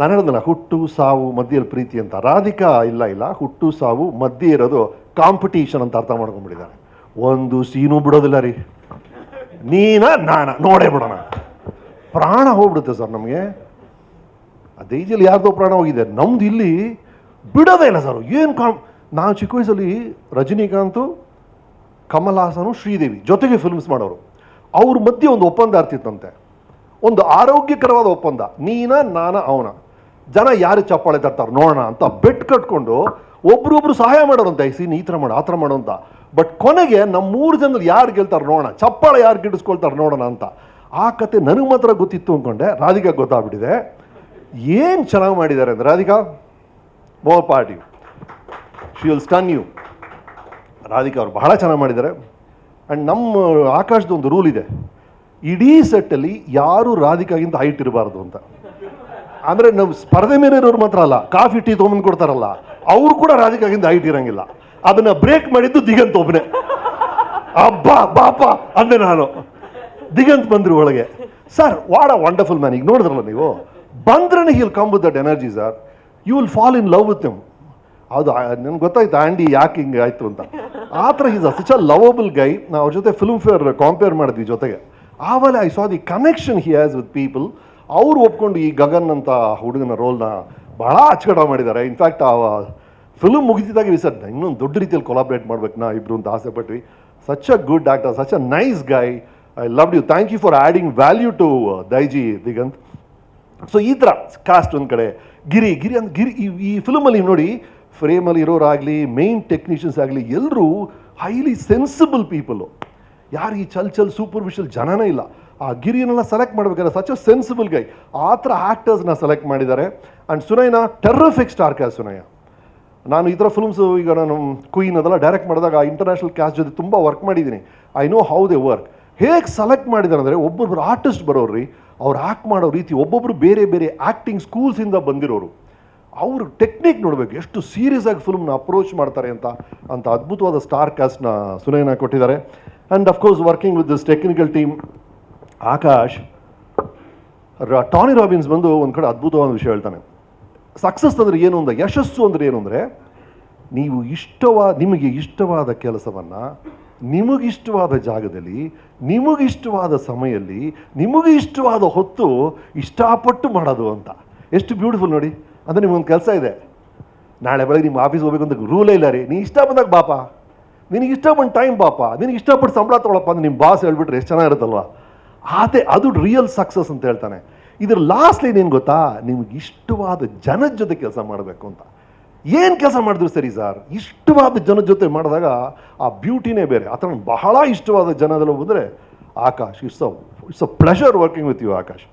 ನಾನು ಹೇಳಿದ್ನಲ್ಲ ಹುಟ್ಟು, ಸಾವು ಮಧ್ಯೆಯಲ್ಲಿ ಪ್ರೀತಿ ಅಂತ. ರಾಧಿಕಾ ಇಲ್ಲ ಇಲ್ಲ. ಹುಟ್ಟು, ಸಾವು, ಮಧ್ಯೆ ಇರೋದು ಕಾಂಪಿಟೀಷನ್ ಅಂತ ಅರ್ಥ ಮಾಡ್ಕೊಂಡ್ಬಿಟ್ಟಿದ್ದಾರೆ ಒಂದು ಸೀನು ಬಿಡೋದಿಲ್ಲ ರೀ. ನೀನ, ನಾನ. ನೋಡೇ ಬಿಡೋಣ. ಪ್ರಾಣ ಹೋಗ್ಬಿಡುತ್ತೆ ಸರ್ ನಮಗೆ. ದೈಜಲ್ಲಿ ಯಾರ್ದೋ ಪ್ರಾಣ ಹೋಗಿದೆ. ನಮ್ದು ಇಲ್ಲಿ ಬಿಡೋದೇ ಇಲ್ಲ ಸರ್. ಏನು ಕಾಮ್ ನಾನು ಚಿಕ್ಕ ವಯಸ್ಸಲ್ಲಿ ರಜನಿಕಾಂತು, ಕಮಲಾಸನು, ಶ್ರೀದೇವಿ ಜೊತೆಗೆ ಫಿಲ್ಮ್ಸ್ ಮಾಡೋರು. ಅವ್ರ ಮಧ್ಯೆ ಒಂದು ಒಪ್ಪಂದ ಆಗ್ತಿತ್ತಂತೆ. ಒಂದು ಆರೋಗ್ಯಕರವಾದ ಒಪ್ಪಂದ. ನೀನ, ನಾನ, ಅವನ. ಜನ ಯಾರು ಚಪ್ಪಾಳೆ ತರ್ತಾರೆ? ನೋಡೋಣ ಅಂತ ಬೆಟ್ ಕಟ್ಕೊಂಡು ಒಬ್ರೊಬ್ರು ಸಹಾಯ ಮಾಡೋರಂತೆ ಈ ಸೀನ್ ಈ ಥರ ಮಾಡು, ಆ ಥರ ಮಾಡು ಅಂತ. ಬಟ್ ಕೊನೆಗೆ ನಮ್ಮ ಮೂರು ಜನರು ಯಾರು ಗೆಲ್ತಾರೆ ನೋಡೋಣ? ಚಪ್ಪಾಳೆ ಯಾರು ಗಿಡಿಸ್ಕೊಳ್ತಾರೆ ನೋಡೋಣ ಅಂತ. ಆ ಕತೆ ನನಗೆ ಮಾತ್ರ ಗೊತ್ತಿತ್ತು ಅಂದ್ಕೊಂಡೆ ರಾಧಿಕಾ ಗೊತ್ತಾಗ್ಬಿಟ್ಟಿದೆ. ಏನು ಚೆನ್ನಾಗಿ ಮಾಡಿದ್ದಾರೆ ಅಂದರೆ, Radhika more party she will stun you Radhika ಅವ್ರು ಬಹಳ ಚೆನ್ನಾಗಿ ಮಾಡಿದ್ದಾರೆ. ಆ್ಯಂಡ್ ನಮ್ಮ ಆಕಾಶದ ಒಂದು ರೂಲ್ ಇದೆ, ಇಡೀ ಸೆಟ್ಟಲ್ಲಿ ಯಾರೂ ರಾಧಿಕಾಗಿಂತ ಹೈಟ್ ಇರಬಾರ್ದು ಅಂತ. ಅಂದರೆ ನಾವು ಸ್ಪರ್ಧೆ ಮೇಲೆ ಇರೋರು ಮಾತ್ರ ಅಲ್ಲ, ಕಾಫಿ, ಟೀ ತೊಗೊಂಡು ಕೊಡ್ತಾರಲ್ಲ, ಅವ್ರು ಕೂಡ ರಾಜಕೀಯದಿಂದ ಹೈಟ್ ಇರಂಗಿಲ್ಲ. ಅದನ್ನ ಬ್ರೇಕ್ ಮಾಡಿದ್ದು ದಿಗಂತ್ ಒಬ್ಬನೇ ಅಬ್ಬಾ, ಬಾಪ, ಅಂದೆ ನಾನು. ದಿಗಂತ್ ಬಂದ್ರು ಒಳಗೆ. ಸರ್ ವಾಡ್ ವಂಡರ್ಫುಲ್ ಮ್ಯಾನ್ ಈಗ ನೋಡಿದ್ರಲ್ಲ ನೀವು? ಬಂದ್ರೆ he'll come that energy sir you will fall in love with ಅದು ನನ್ಗೆ ಗೊತ್ತಾಯ್ತು ಆ್ಯಂಡಿ ಯಾಕೆ ಹಿಂಗೆ ಆಯ್ತು ಅಂತ. ಆ ಥರ is a such a lovable guy ನಾವು ಅವ್ರ ಜೊತೆ ಫಿಲ್ಮ್ ಫೇರ್ ಕಾಂಪೇರ್ ಮಾಡಿದ್ವಿ ಜೊತೆಗೆ. ಆಮೇಲೆ I saw the connection he has with people ಅವ್ರು ಒಪ್ಕೊಂಡು ಈ ಗಗನ್ ಅಂತ ಹುಡುಗನ ರೋಲ್ನ ಬಹಳ ಅಚ್ಚುಕಟ್ಟಾಗಿ ಮಾಡಿದ್ದಾರೆ. ಇನ್ಫ್ಯಾಕ್ಟ್ ಆ ಫಿಲ್ಮ್ ಮುಗಿದಿದ್ದಾಗ ವಿಸರ್ ಇನ್ನೊಂದು ದೊಡ್ಡ ರೀತಿಯಲ್ಲಿ ಕೊಲಾಬ್ರೇಟ್ ಮಾಡ್ಬೇಕು ನಾ ಇಬ್ರು ಅಂತ ಆಸೆ ಪಟ್ವಿ. Such a good actor such a nice guy I love you thank you for adding value to Daiji Diganth so ಈ ಥರ ಕಾಸ್ಟ್ ಒಂದು ಕಡೆ. ಗಿರಿ ಗಿರಿ ಅಂತ ಗಿರಿ ಈ- ಈ ಫಿಲ್ಮಲ್ಲಿ ನೋಡಿ ಫ್ರೇಮಲ್ಲಿ ಇರೋರಾಗಲಿ ಮೇನ್ ಟೆಕ್ನಿಷಿಯನ್ಸ್ ಆಗಲಿ ಎಲ್ಲರೂ ಹೈಲಿ ಸೆನ್ಸಿಬಲ್ ಪೀಪಲು ಯಾರು ಈ ಚಲ್ ಚಲ್ ಸೂಪರ್ಫಿಷಿಯಲ್ ಜನನೇ ಇಲ್ಲ. ಆ ಗಿರಿಯನ್ನೆಲ್ಲ ಸೆಲೆಕ್ಟ್ ಮಾಡ್ಬೇಕಾದ್ರೆ ಸಚ್ ಅ ಸೆನ್ಸಿಬಲ್ ಗೈ ಆ ಥರ ಆ್ಯಕ್ಟರ್ಸ್ನ ಸೆಲೆಕ್ಟ್ ಮಾಡಿದ್ದಾರೆ. And Sunaina terrific star cast Sunaina. ನಾನು ಈ ಥರ ಫಿಲ್ಮ್ಸು ಈಗ ನಾನು ಕ್ವೀನ್ ಅದೆಲ್ಲ ಡೈರೆಕ್ಟ್ ಮಾಡಿದಾಗ ಇಂಟರ್ನ್ಯಾಷನಲ್ ಕ್ಯಾಸ್ಟ್ ಜೊತೆ ತುಂಬ ವರ್ಕ್ ಮಾಡಿದ್ದೀನಿ. I know how they work ಹೇಗೆ ಸೆಲೆಕ್ಟ್ ಮಾಡಿದ್ದಾರೆ ಅಂದರೆ ಒಬ್ಬೊಬ್ಬರು ಆರ್ಟಿಸ್ಟ್ ಬರೋರು ಅವ್ರು ಆ್ಯಕ್ಟ್ ಮಾಡೋ ರೀತಿ ಒಬ್ಬೊಬ್ಬರು ಬೇರೆ ಬೇರೆ ಆ್ಯಕ್ಟಿಂಗ್ ಸ್ಕೂಲ್ಸಿಂದ ಬಂದಿರೋರು. ಅವ್ರ ಟೆಕ್ನಿಕ್ ನೋಡಬೇಕು, ಎಷ್ಟು ಸೀರಿಯಸ್ ಆಗಿ ಫಿಲ್ಮ್ನ ಅಪ್ರೋಚ್ ಮಾಡ್ತಾರೆ ಅಂತ ಅಂತ ಅದ್ಭುತವಾದ ಸ್ಟಾರ್ ಕ್ಯಾಸ್ಟ್ನ ಸುನಯನ ಕೊಟ್ಟಿದ್ದಾರೆ. And of course working with this technical team Akash Tony Robins ಬಂದು ಒಂದು ಕಡೆ ಅದ್ಭುತವಾದ ವಿಷಯ ಹೇಳ್ತಾನೆ. ಸಕ್ಸಸ್ ಅಂದರೆ ಏನು ಅಂದ್ರೆ, ಯಶಸ್ಸು ಅಂದರೆ ಏನು ಅಂದರೆ, ನೀವು ಇಷ್ಟವಾದ ನಿಮಗೆ ಇಷ್ಟವಾದ ಕೆಲಸವನ್ನು ನಿಮಗಿಷ್ಟವಾದ ಜಾಗದಲ್ಲಿ, ನಿಮಗಿಷ್ಟವಾದ ಸಮಯದಲ್ಲಿ ನಿಮಗೆ ಇಷ್ಟವಾದ ಹೊತ್ತು ಇಷ್ಟಪಟ್ಟು ಮಾಡೋದು ಅಂತ. ಎಷ್ಟು ಬ್ಯೂಟಿಫುಲ್ ನೋಡಿ. ಅಂದರೆ ನಿಮಗೊಂದು ಕೆಲಸ ಇದೆ. ನಾಳೆ ಬೆಳಗ್ಗೆ ನಿಮ್ಮ ಆಫೀಸ್ ಹೋಗ್ಬೇಕು ಅಂತ ರೂಲೇ ಇಲ್ಲ ರೀ. ನೀ ಇಷ್ಟ ಬಂದಾಗ ಬಾಪ. ನಿನಗೆ ಇಷ್ಟ ಬಂದ ಟೈಮ್ ಬಾಪ. ನಿನಗೆ ಇಷ್ಟಪಟ್ಟು ಸಂಬಳ ತೊಗೊಳಪ್ಪ ಅಂದ್ರೆ ನಿಮ್ಮ ಬಾಸ್ ಹೇಳ್ಬಿಟ್ರೆ ಎಷ್ಟು ಚೆನ್ನಾಗಿರುತ್ತಲ್ವ? ಅದೇ ಅದು ರಿಯಲ್ ಸಕ್ಸಸ್ ಅಂತ ಹೇಳ್ತಾನೆ. ಇದ್ರ ಲಾಸ್ಟ್ ಲೈನ್ ಏನು ಗೊತ್ತಾ? ನಿಮ್ಗೆ ಇಷ್ಟವಾದ ಜನದ ಜೊತೆ ಕೆಲಸ ಮಾಡಬೇಕು ಅಂತ. ಏನು ಕೆಲಸ ಮಾಡಿದ್ರು ಸರಿ ಸರ್ ಇಷ್ಟವಾದ ಜನದ ಜೊತೆ ಮಾಡಿದಾಗ ಆ ಬ್ಯೂಟಿನೇ ಬೇರೆ. ಥರ ಬಹಳ ಇಷ್ಟವಾದ ಜನದಲ್ಲಿ ಬಂದರೆ Akash it's a it's a pleasure working with you Akash.